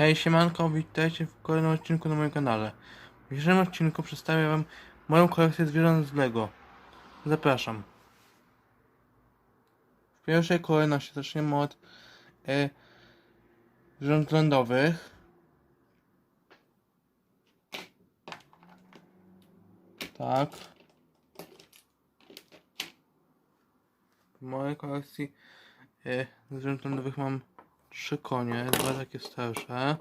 Hej, siemanko, witajcie w kolejnym odcinku na moim kanale. W dzisiejszym odcinku przedstawię wam moją kolekcję zwierząt z Lego. Zapraszam. W pierwszej kolejności zaczniemy od e, zwierząt lądowych. Tak. W mojej kolekcji e, zwierząt lądowych mam trzy konie, dwa takie starsze,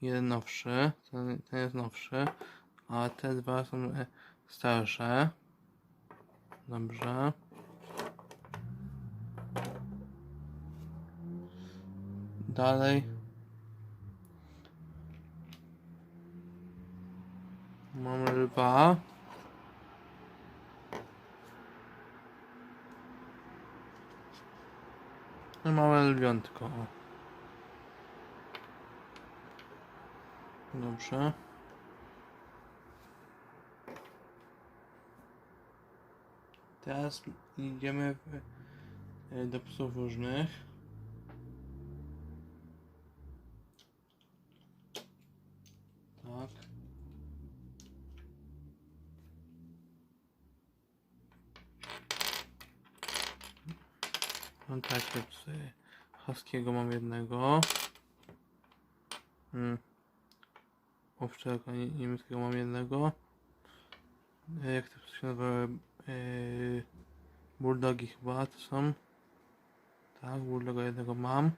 jeden nowszy, ten, ten jest nowszy, a te dwa są e, starsze. Dobrze. Dalej. Mamy lwa. No małe lwiątko. Dobrze. Teraz idziemy w, e, do psów różnych. Tak. Mam takie psy. Haskiego mam jednego. Mm. Owczarka nie- niemieckiego mam jednego. E, Jak to się nazywa? Yy, bulldogi chyba to są. Tak, bulldoga jednego mam.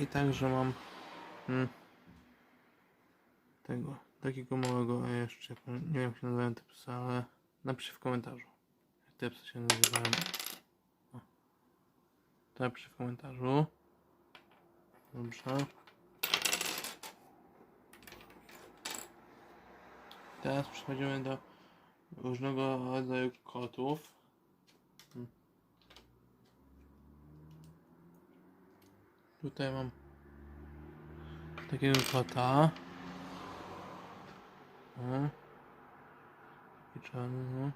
I także mam mm, tego, takiego małego e, jeszcze, nie wiem jak się nazywają te psy, ale napiszcie w komentarzu. Jak te psy się nazywają. To w komentarzu. Dobrze. Teraz przechodzimy do różnego rodzaju kotów. Tutaj mam takiego kota. I czarny.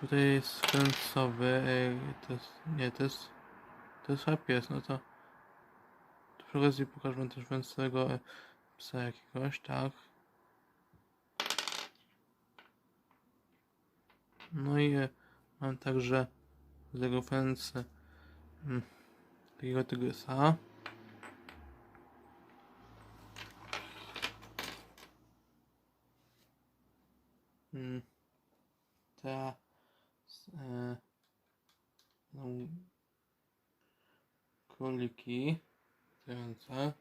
Tutaj jest ej, to jest, nie, to jest, to jest chyba pies, no to, przy okazji pokażę też węsłego e, psa jakiegoś, tak. No i e, mam także z tego fence mm, takiego tygrysa. Mm, Teraz e, no, króliki stojące.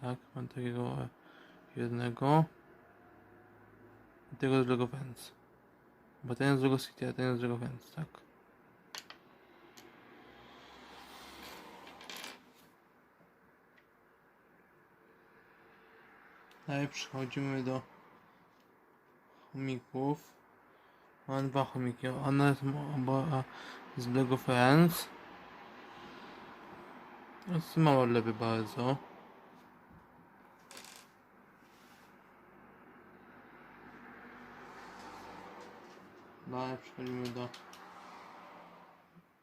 Tak, mam takiego e, jednego. I tego z Lego Fence. Bo ten jest z Lego City, a ten jest z Lego Fence, tak. Dalej przechodzimy do chomików. Mam dwa chomiki. One są oba z Lego. To jest mało lewy bardzo. Dalej przechodzimy do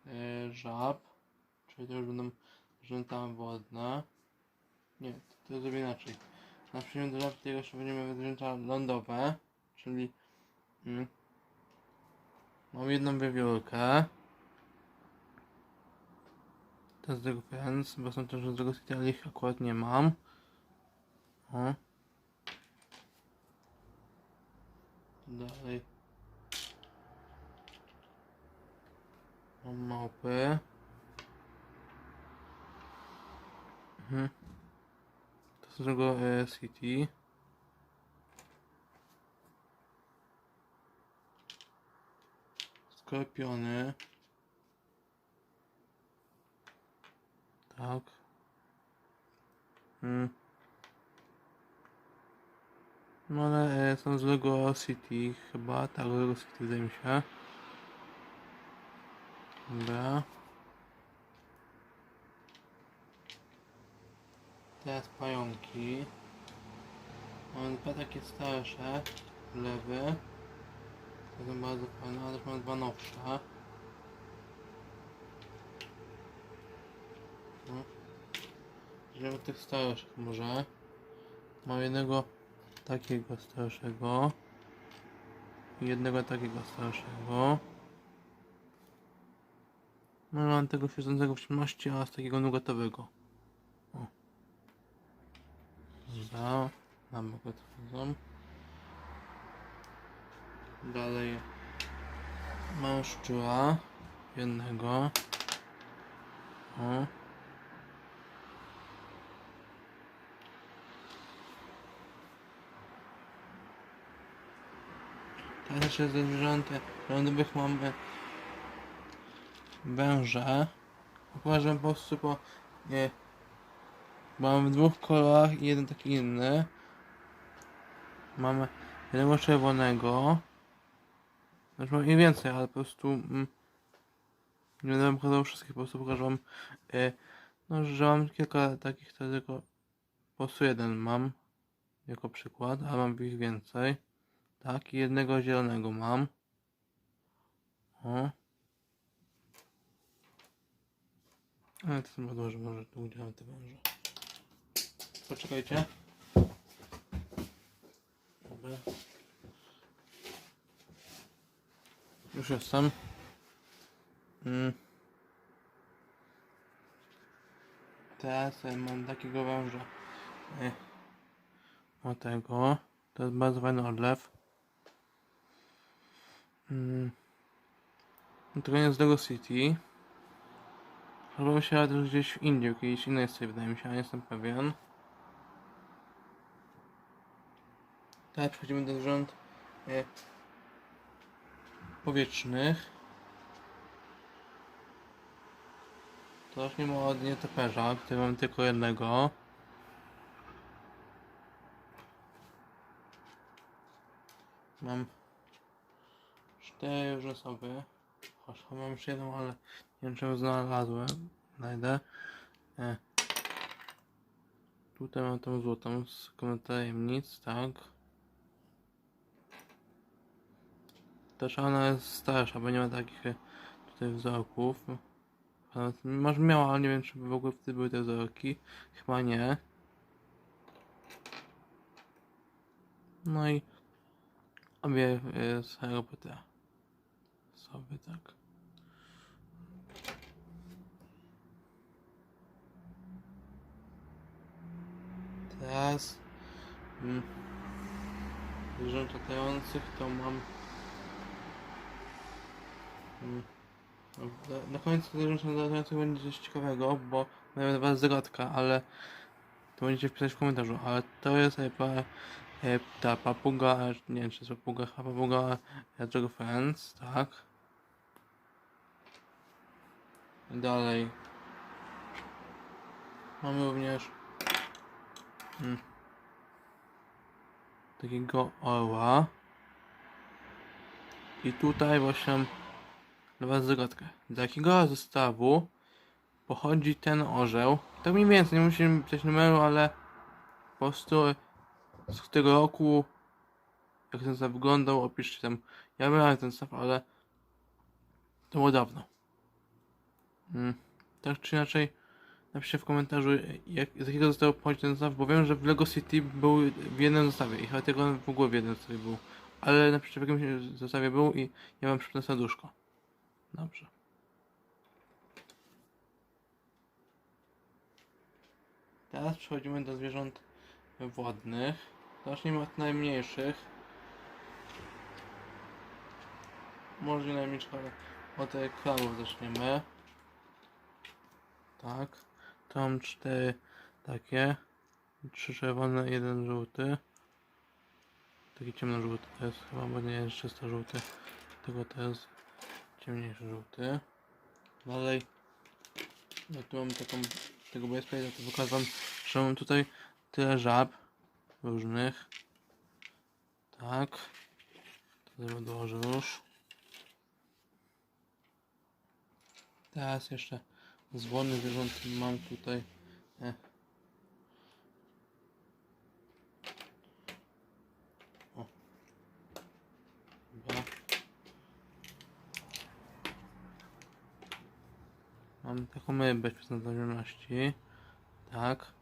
e, żab, czyli to już będą zwierzęta wodne. Nie, to, to zrobię inaczej. Na przykład do żab tego jeszcze będziemy zwierzęta lądowe, czyli mm, mam jedną wiewiórkę. To jest tego Friends, bo są też z tego ich akurat nie mam. O. Dalej. Małpy. Mhm. To z tego e, City. Skorpiony. Tak. Mm. No ale e, są z Lego City chyba, tak, Lego City wydaje się. Dobra. Teraz pająki. Mam dwa takie starsze. Lewy. To są bardzo fajne, ale też mam dwa nowsze. No. Tych starszych może. Mam jednego takiego starszego. Jednego takiego starszego. Mam tego siedzącego w ciemności, a z takiego nugatowego. O. Dobra. Mamy gotową. Dalej. Mam szczura. Jednego. O. Teraz jeszcze ze zwierząt lądowych mamy węże. Pokażę po prostu po nie. Mamy w dwóch kolorach i jeden taki inny. Mamy jednego czerwonego. Znaczy mam i więcej, ale po prostu mm, nie będę pokazał wszystkich, po prostu pokażę wam e, no, że mam kilka takich, to tylko po prostu jeden mam jako przykład, a mam ich więcej. Tak, i jednego zielonego mam. O. Ale to chyba dobrze, może tu udzielamy te węże. Poczekajcie. Dobra. Już jestem. Mm. Teraz mam takiego węża. E, O tego. To jest bardzo fajny odlew. Mm. Nie z Lego City. Chyba się też gdzieś w Indii, jakiejś innej stronie wydaje mi się, ale nie jestem pewien. Teraz przechodzimy do rząd e, powietrznych. To zacznijmy od nietoperza, który mam tylko jednego. Mam cztery już osoby. Chociaż mam jeszcze jedną, ale nie wiem ją znalazłem. Znajdę. E. Tutaj mam tą złotą z komentarzem nic, tak. Też ona jest starsza, bo nie ma takich e, tutaj wzorków. Nawet Może miała, ale nie wiem czy w ogóle wtedy były te wzorki. Chyba nie. No i obie e, z Harry Pottera. Sobie tak. Teraz mm, latających to mam mm, na- końcu zwierząt latających będzie coś ciekawego, bo mamy dla was zagadka, ale to będziecie wpisać w komentarzu, ale to jest e, pa, e, ta papuga, e, nie wiem czy jest papuga, chyba papuga e, Jack Friends, tak. Dalej. Mamy również mm, takiego orła. I tutaj właśnie dla was zagadkę. Z jakiego zestawu pochodzi ten orzeł? Tak mniej więcej, nie musimy pisać numeru, ale po prostu z którego roku, jak ten zestaw wyglądał, opiszcie tam. Ja miałem ten zestaw, ale to było dawno. Mm. Tak czy inaczej, napiszcie w komentarzu, jak, z jakiego zestawu pochodzi ten zestaw, bo wiem, że w Lego City był w jednym zestawie i chyba tego w ogóle w jednym zestawie był. Ale napiszcie w jakimś zestawie był i ja wam przypnę serduszko. Dobrze. Teraz przechodzimy do zwierząt wodnych. Zacznijmy od najmniejszych. Może ale od krabów zaczniemy. Tak. To mam cztery takie. Trzy czerwone, jeden żółty. Taki ciemnożółty to jest chyba, bo nie jest czysto żółty. Tego to jest ciemniejszy żółty. Dalej. No tu mam taką tego bezpiecznie, to pokazam, że mam tutaj tyle żab różnych. Tak. To odłożę już. Teraz jeszcze złony wygląd mam tutaj. E. O. Mam taką bez przeznaczności. Tak.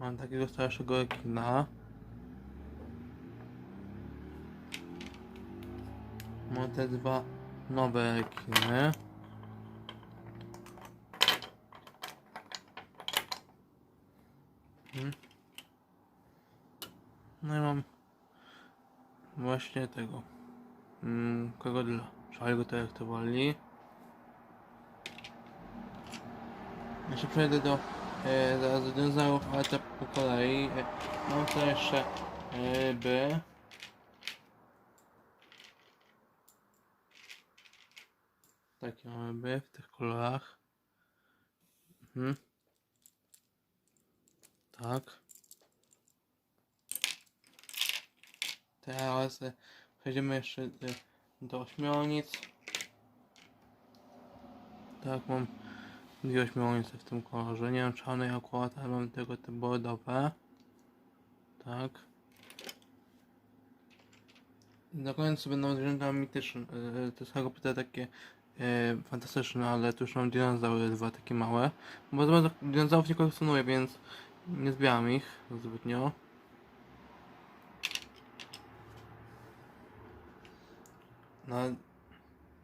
Mam takiego starszego ekina. Mam te dwa nowe ekiny. Mhm. No i mam właśnie tego mm, krokodyla. Szalego to jak to woli. Jeszcze przejdę do e, zaraz do dinozaurów, ale to po kolei. E, mam tu jeszcze e, ryby. Takie mamy w tych kolorach. Mhm. Tak. Teraz e, przejdziemy jeszcze e, do ośmiornic. Tak, mam dwie ośmiornice w tym kolorze. Nie wiem czarnej akurat, ale mam tego te bordowe. Tak. Na koniec będą zwierzęta mityczne. e, To Potter takie fantastyczne, ale tu już mam dinozaury dwa takie małe. Bo za bardzo dinozaurów nie kolekcjonuję, więc nie zbieram ich zbytnio. Na,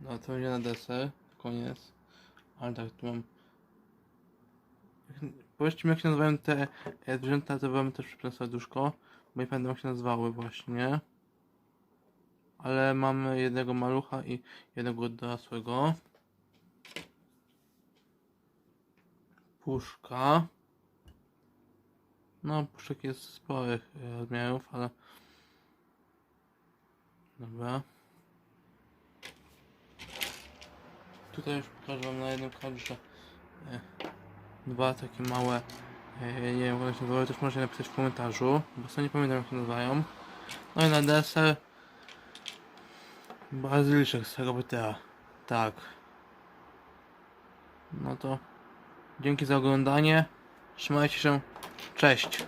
no to będzie na deser, koniec. Ale tak, tu mam... Powiedzcie mi jak się nazywają te e, zwierzęta, to wam też przypnę serduszko, bo nie pamiętam jak się nazywały właśnie. Ale mamy jednego malucha i jednego dorosłego. Puszka. No, puszek jest sporych rozmiarów, ale... Dobra. Tutaj już pokażę wam na jednym kadrze e, dwa takie małe, e, nie wiem jak one się nazywają, też możecie napisać w komentarzu, bo sobie nie pamiętam jak się nazywają. No i na deser bazyliszek z Pottera. Tak. No to dzięki za oglądanie. Trzymajcie się. Cześć.